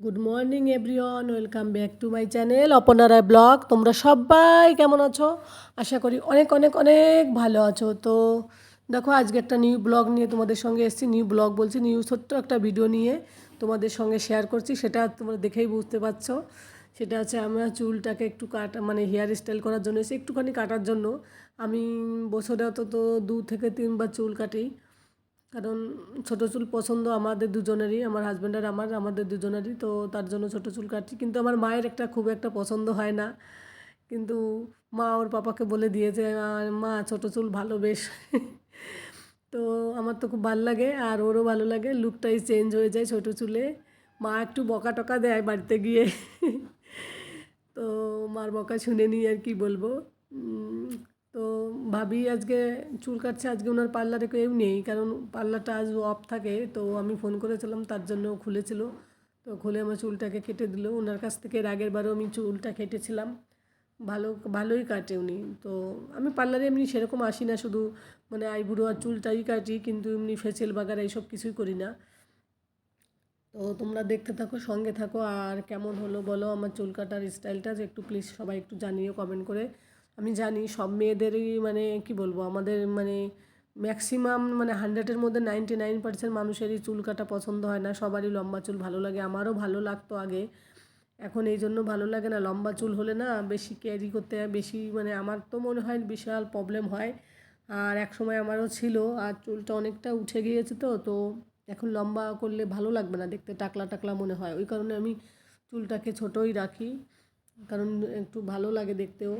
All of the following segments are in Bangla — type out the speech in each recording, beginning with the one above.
Good morning everyone welcome back to my channel অপনারায় blog তোমরা সবাই কেমন আছো? আশা করি অনেক অনেক অনেক ভালো আছো। তো দেখো, আজকে একটা নিউ ব্লগ নিয়ে তোমাদের সঙ্গে এসেছি। নিউ ব্লগ বলছি নিউ ছোট্ট একটা ভিডিও নিয়ে তোমাদের সঙ্গে শেয়ার করছি। সেটা তোমরা দেখেই বুঝতে পারছ। সেটা হচ্ছে, আমরা চুলটাকে একটু কাটা মানে হেয়ার স্টাইল করার জন্য এসে একটুখানি কাটার জন্য। আমি বছরে অত তো দু থেকে তিনবার চুল কাটি। কারণ ছোটো চুল পছন্দ আমাদের দুজনেরই আমার হাজব্যান্ড আর আমার আমাদের দুজনেরই তো তার জন্য ছোটো চুল কাটছি। কিন্তু আমার মায়ের একটা খুব একটা পছন্দ হয় না। কিন্তু মা ওর পাপাকে বলে দিয়েছে "আহ, মা ছোটো চুল ভালো বেশ তো আমার তো খুব ভালো লাগে আর ওরও ভালো লাগে। লুকটাই চেঞ্জ হয়ে যায় ছোটো চুলে। মা একটু বকা টকা দেয় বাড়িতে গিয়ে। তো মার বকা শুনে নিই আর কি বলব। তো ভাবি আজকে চুল কাটছে, আজকে ওনার পার্লারে কেউ নেই, কারণ পার্লারটা আজ অফ থাকে, তো আমি ফোন করেছিলাম, তার জন্য খুলেছিল। তো খুলে আমার চুলটাকে কেটে দিল। ওনার কাছ থেকে এর আগের বারও আমি চুলটা কেটেছিলাম। ভালো, ভালোই কাটে উনি। তো আমি পার্লারে এমনি সেরকম আসি না, শুধু মানে আইবুড়ো আর চুলটাই কাটি, কিন্তু এমনি ফেসিয়াল বাগার এইসব কিছুই করি না। তো তোমরা দেখতে থাকো, সঙ্গে থাকো, আর কেমন হলো বলো আমার চুল কাটার স্টাইলটা যে একটু প্লিজ সবাই একটু জানিও কমেন্ট করে। আমি জানি সব মেয়েদেরই মানে কি বলব, আমাদের মানে ম্যাক্সিমাম মানে হান্ড্রেডের মধ্যে নাইনটি নাইন পার্সেন্ট মানুষেরই চুল কাটা পছন্দ হয় না। সবারই লম্বা চুল ভালো লাগে। আমারও ভালো লাগতো আগে। এখন এই জন্য ভালো লাগে না। লম্বা চুল হলে না বেশি ক্যারি করতে বেশি মানে আমার তো মনে হয় বিশাল প্রবলেম হয়। আর এক সময় আমারও ছিল। আর চুলটা অনেকটা উঠে গিয়েছে তো তো এখন লম্বা করলে ভালো লাগবে না। দেখতে টাকলা টাকলা মনে হয়। ওই কারণে আমি চুলটাকে ছোটোই রাখি। কারণ একটু ভালো লাগে দেখতেও।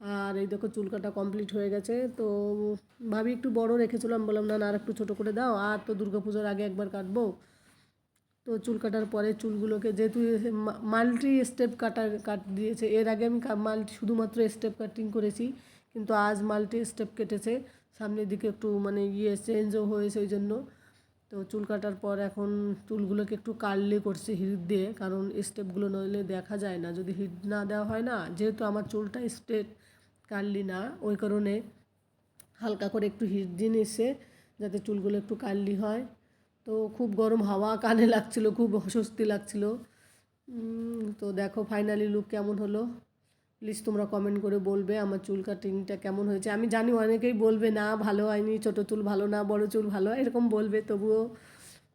আর এই দেখো চুল কাটা কমপ্লিট হয়ে গেছে। তো ভাবি একটু বড় রেখেছিলাম, বললাম, না আর একটু ছোটো করে দাও, আর তো দুর্গাপুজোর আগে একবার কাটবো। তো চুল কাটার পরে চুলগুলোকে যেহেতু মাল্টি স্টেপ কাটার কাট দিয়েছে, এর আগে আমি মাল্টি শুধুমাত্র স্টেপ কাটিং করেছি, কিন্তু আজ মাল্টি স্টেপ কেটেছে, সামনের দিকে একটু মানে ইয়ে চেঞ্জও হয়েছে ওই জন্য। তো চুল কাটার পর এখন চুলগুলোকে একটু কার্লি করছি হিট দিয়ে, কারণ স্টেপগুলো নইলে দেখা যায় না, যদি হিট না দেওয়া হয় না, যেহেতু আমার চুলটা স্ট্রেট কার্লি না, ওই কারণে হালকা করে একটু হিট দিয়ে এসে যাতে চুলগুলো একটু কার্লি হয়। তো খুব গরম হাওয়া কানে লাগছিল, খুব অস্বস্তি লাগছিল। তো দেখো ফাইনালি লুক কেমন হলো? প্লিজ তোমরা কমেন্ট করে বলবে আমার চুল কাটিংটা কেমন হয়েছে। আমি জানি অনেকেই বলবে, না, ভালো হয়নি, ছোটো চুল ভালো না, বড় চুল ভালো। এরকম বলবে, তবুও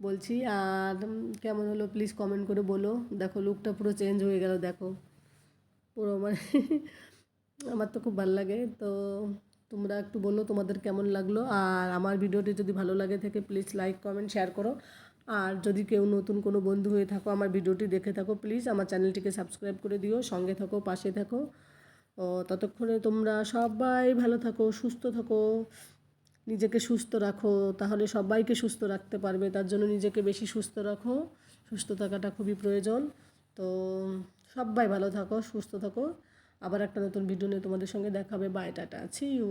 বলছি। আর কেমন হলো প্লিজ কমেন্ট করে বলো। দেখো লুকটা পুরো চেঞ্জ হয়ে গেল, দেখো। পুরো মানে আমার তো খুব ভালো লাগে। তো তোমরা একটু বলো তোমাদের কেমন লাগল। আর আমার ভিডিওটি যদি ভালো লাগে থেকে প্লিজ লাইক কমেন্ট শেয়ার করো। আর যদি কেউ নতুন কোনো বন্ধু হয়ে থাকো, আমার ভিডিওটি দেখে থাকো প্লিজ আমার চ্যানেলটিকে সাবস্ক্রাইব করে দিও। সঙ্গে থাকো, পাশে থাকো। ততক্ষণে তোমরা সবাই ভালো থাকো, সুস্থ থাকো। নিজেকে সুস্থ রাখো, তাহলে সবাইকে সুস্থ রাখতে পারবে। তার জন্য নিজেকে বেশি সুস্থ রাখো। সুস্থ থাকাটা খুবই প্রয়োজন। তো সবাই ভালো থাকো, সুস্থ থাকো। আবার একটা নতুন ভিডিও নিয়ে তোমাদের সঙ্গে দেখাবে। বাই টাটা আছি ইউ